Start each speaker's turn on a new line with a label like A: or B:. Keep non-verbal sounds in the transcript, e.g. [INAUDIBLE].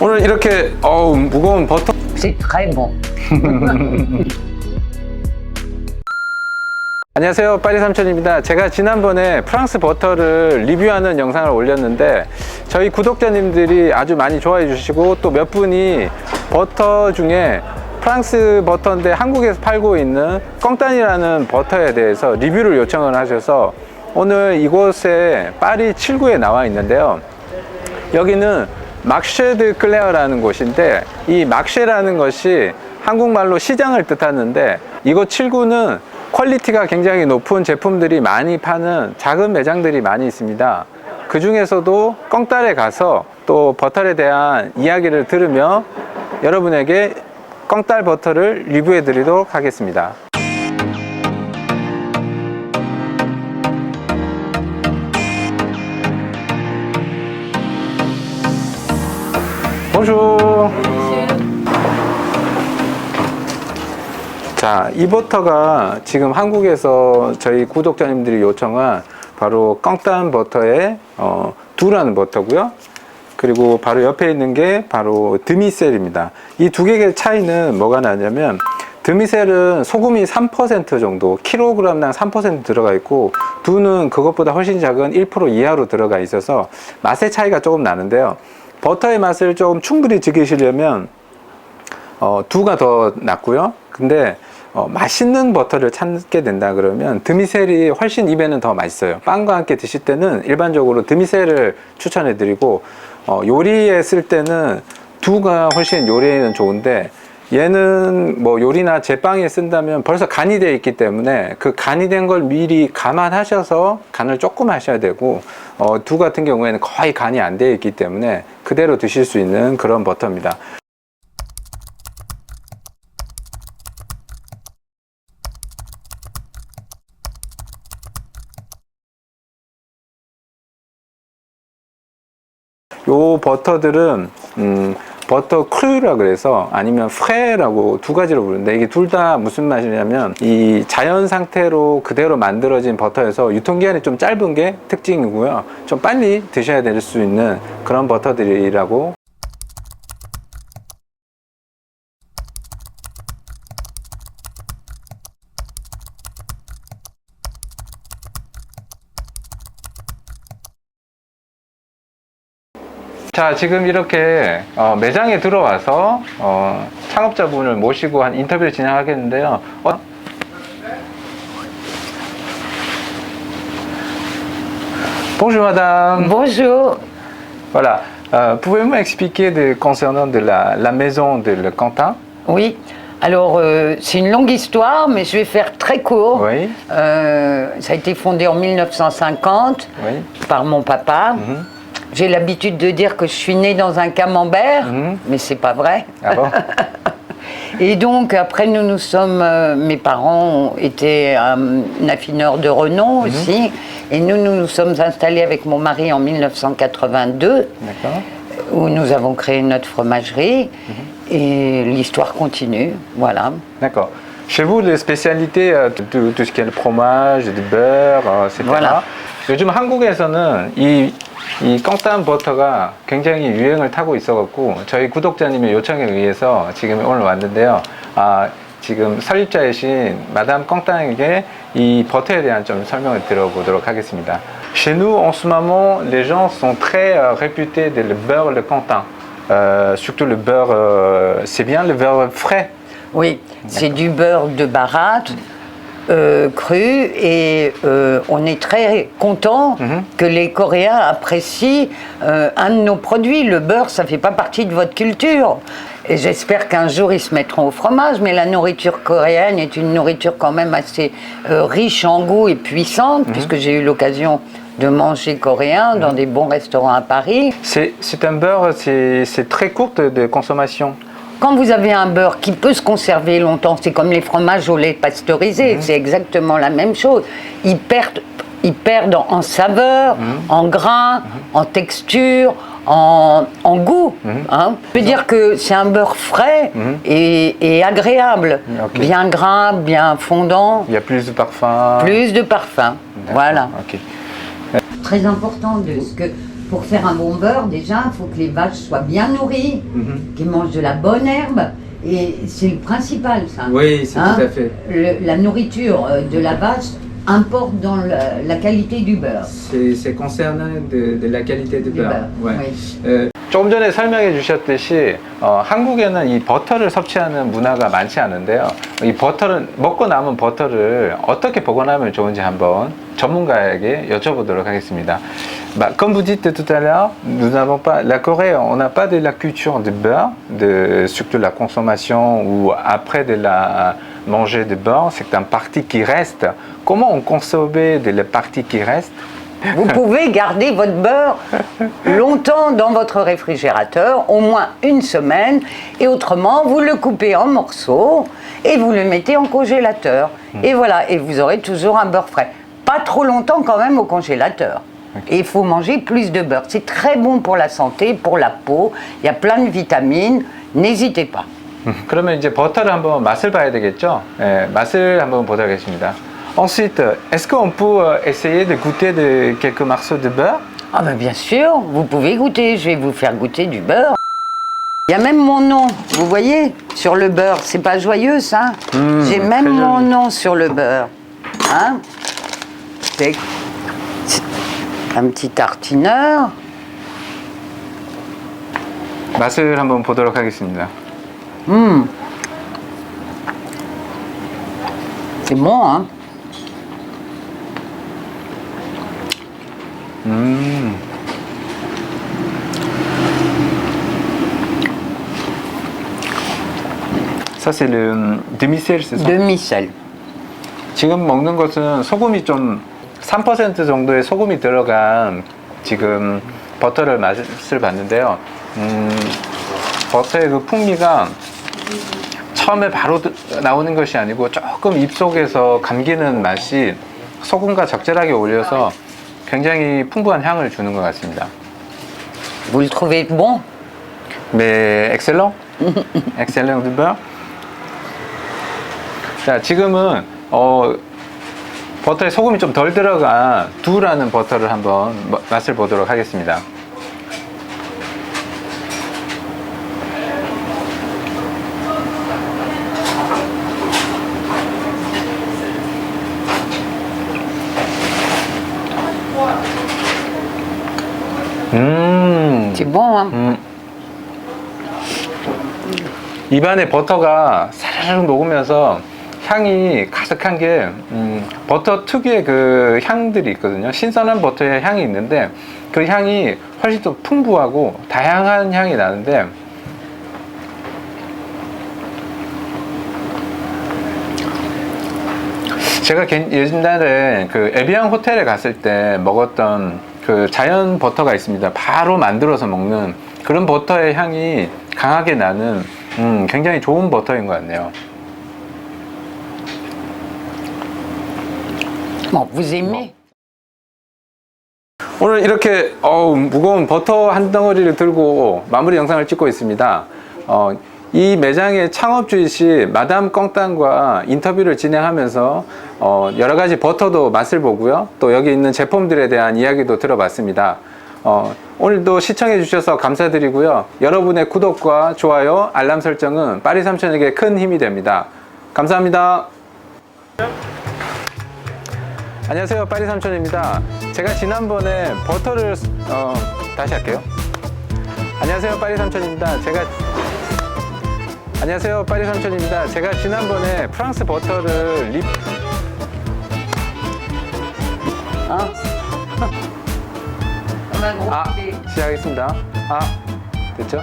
A: 오늘 이렇게 어우 무거운 버터.
B: C'est très bon.
A: 안녕하세요. 파리 삼촌입니다. 제가 지난번에 프랑스 버터를 리뷰하는 영상을 올렸는데 저희 구독자님들이 아주 많이 좋아해 주시고 또 몇 분이 버터 중에 프랑스 버터인데 한국에서 팔고 있는 껑딴이라는 버터에 대해서 리뷰를 요청을 하셔서 오늘 이곳에 파리 7구에 나와 있는데요. 여기는 막쉐드 클레어라는 곳인데 이 막쉐라는 것이 한국말로 시장을 뜻하는데 이곳 7구는 퀄리티가 굉장히 높은 제품들이 많이 파는 작은 매장들이 많이 있습니다. 그 중에서도 껑딸에 가서 또 버터에 대한 이야기를 들으며 여러분에게 껑딸 버터를 리뷰해 드리도록 하겠습니다. 자, 이 버터가 지금 한국에서 저희 구독자님들이 요청한 바로 껑딴 버터의 어, 두라는 버터고요. 그리고 바로 옆에 있는 게 바로 드미셀입니다. 이 두 개의 차이는 뭐가 나냐면 드미셀은 소금이 3% 정도, 킬로그램당 3% 들어가 있고 두는 그것보다 훨씬 작은 1% 이하로 들어가 있어서 맛의 차이가 조금 나는데요. 버터의 맛을 좀 충분히 즐기시려면 어, 두가 더 낫고요. 근데 어, 맛있는 버터를 찾게 된다 그러면 드미셀이 훨씬 입에는 더 맛있어요. 빵과 함께 드실 때는 일반적으로 드미셀을 추천해 드리고 어, 요리에 쓸 때는 두가 훨씬 요리에는 좋은데 얘는 뭐 요리나 제빵에 쓴다면 벌써 간이 되어 있기 때문에 그 간이 된 걸 미리 감안하셔서 간을 조금 하셔야 되고 어, 두 같은 경우에는 거의 간이 안 되어 있기 때문에 그대로 드실 수 있는 그런 버터입니다. 요 버터들은 음, 버터 크루라 그래서 아니면 프레라고 두 가지로 부르는데 이게 둘 다 무슨 맛이냐면 이 자연 상태로 그대로 만들어진 버터여서 유통기한이 좀 짧은 게 특징이고요. 좀 빨리 드셔야 될 수 있는 그런 버터들이라고 자, 지금 이렇게 어, 매장에 들어와서 어, 창업자분을 모시고 한 인터뷰를 진행하겠는데요. 어, Bonjour madame.
B: Bonjour.
A: Voilà. Euh, Pouvez-vous m'expliquer de, concernant de la, la maison de Le Quentin
B: Oui. Alors, euh, c'est une longue histoire, mais je vais faire très court.
A: Oui.
B: Euh, ça a été fondé en 1950
A: Oui.
B: par mon papa.
A: Mhm.
B: J'ai l'habitude de dire que je suis née dans un camembert,
A: Mhm.
B: mais c'est pas vrai.
A: Ah bon [LAUGHS]
B: Et donc, après, nous nous sommes. euh, mes parents étaient euh, un affineur de renom aussi. Et nous, nous nous sommes installés avec mon mari en 1982,
A: D'accord.
B: où nous avons créé notre fromagerie. Et l'histoire continue. Voilà.
A: D'accord. Chez vous, les spécialités, euh, tout, tout ce qui est le fromage, du beurre, euh, etc.
B: Voilà.
A: 요즘 한국에서는 이, 이 껑딴 버터가 굉장히 유행을 타고 있어갖고 저희 구독자님의 요청에 의해서 지금 오늘 왔는데요. 아, 지금 설립자이신 마담 껑딴에게 이 버터에 대한 좀 설명을 들어보도록 하겠습니다. Chez nous, en ce moment, les gens sont très euh, réputés de le beurre le Quentin. Euh, surtout le beurre, euh, c'est bien le beurre frais.
B: Oui, c'est du beurre de baratte. euh, cru et euh, on est très content
A: Mhm.
B: que les Coréens apprécient euh, un de nos produits. Le beurre, ça fait pas partie de votre culture. Et j'espère qu'un jour ils se mettront au fromage, mais la nourriture coréenne est une nourriture quand même assez riche en goût et puissante, puisque j'ai eu l'occasion de manger coréen dans des bons restaurants à Paris.
A: C'est un beurre, c'est c'est très courte de consommation.
B: Quand vous avez un beurre qui peut se conserver longtemps, c'est comme les fromages au lait pasteurisé, c'est exactement la même chose. Ils perdent, ils perdent en, saveur, en grain, en texture, en, en goût. hein. Je veux dire que c'est un beurre frais et, et agréable, bien gras, bien fondant,
A: Il y a plus de parfum.
B: plus de parfum. Voilà. Très important de ce que pour faire un bon beurre, déjà, il faut que les vaches soient bien nourries,
A: Mhm.
B: qu'ils mangent de la bonne herbe. Et c'est le principal, ça.
A: Oui, c'est
B: Hein
A: tout à fait.
B: Le- la nourriture euh, de la vache importe dans la qualité du beurre.
A: C'est concernant de, la qualité du
B: Du beurre. Oui.
A: 에, 조금 전에 설명해 주셨듯이 어, 한국에는 이 버터를 섭취하는 문화가 많지 않은데요. 이 버터를 먹고 남은 버터를 어떻게 보관하면 좋은지 한번 전문가에게 여쭤보도록 하겠습니다. Bah, comme vous dites tout à l'heure, nous n'avons pas la Corée, on n'a pas de la culture de beurre, de surtout la consommation ou après de la manger de beurre, c'est un parti qui reste. Comment on consomme de la partie qui reste
B: Vous pouvez garder votre beurre longtemps dans votre réfrigérateur, au moins une semaine, et autrement, vous le coupez en morceaux et vous le mettez en congélateur. Et voilà, et vous aurez toujours un beurre frais. Pas trop longtemps quand même au congélateur. Et il faut manger plus de beurre. C'est très bon pour la santé, pour la peau. Il y a plein de vitamines. N'hésitez pas. [LAUGHS]
A: 그러면 이제 버터를 한번 맛을 봐야 되겠죠? 예, 맛을 한번 보도록 하겠습니다. Ensuite, est-ce qu'on peut euh, essayer de goûter de quelques morceaux de beurre
B: Ah ben bien sûr, vous pouvez goûter, je vais vous faire goûter du beurre. Il y a même mon nom, vous voyez, sur le beurre. C'est pas joyeux ça
A: Mmh,
B: J'ai
A: très
B: même mon
A: joli.
B: nom sur le beurre. Hein C'est c'est un petit tartineur.
A: 맛을 한번 보도록 하겠습니다.
B: C'est bon, hein
A: Ça c'est le demi-sel, c'est ça?
B: Demi-sel.
A: 지금 먹는 것은 소금이 좀 3% 정도의 소금이 들어간 지금 버터를 맛을 봤는데요. 음, 버터의 그 풍미가 처음에 바로 드- 나오는 것이 아니고 조금 입속에서 감기는 맛이 소금과 적절하게 어울려서 굉장히 풍부한 향을 주는 것 같습니다.
B: Vous le trouvez bon
A: Mais excellent. excellent du beurre. 자, 지금은 어, 버터에 소금이 좀 덜 들어간 두라는 버터를 한번 마- 맛을 보도록 하겠습니다.
B: Hein
A: 음. 입안에 버터가 사르르 녹으면서 향이 가득한 게 음, 버터 특유의 그 향들이 있거든요. 신선한 버터의 향이 있는데 그 향이 훨씬 더 풍부하고 다양한 향이 나는데 제가 개- 옛날에 그 에비앙 호텔에 갔을 때 먹었던 그 자연 버터가 있습니다. 바로 만들어서 먹는 그런 버터의 향이 강하게 나는 음, 굉장히 좋은 버터인 것 같네요.
B: Bon, vous aimez
A: 오늘 이렇게 어우, 무거운 버터 한 덩어리를 들고 마무리 영상을 찍고 있습니다. 어, 이 매장의 창업주이시 마담 껑땅과 인터뷰를 진행하면서 어, 여러 가지 버터도 맛을 보고요. 또 여기 있는 제품들에 대한 이야기도 들어봤습니다. 어, 오늘도 시청해 주셔서 감사드리고요. 여러분의 구독과 좋아요, 알람 설정은 파리 삼촌에게 큰 힘이 됩니다. 감사합니다. 안녕하세요 파리 삼촌입니다 제가 지난번에 버터를 어, 다시 할게요 안녕하세요 파리 삼촌입니다 제가 안녕하세요. 파리 삼촌입니다. 제가 지난번에 프랑스 버터를 립 아?
B: bébé.
A: 시작하겠습니다. 아 됐죠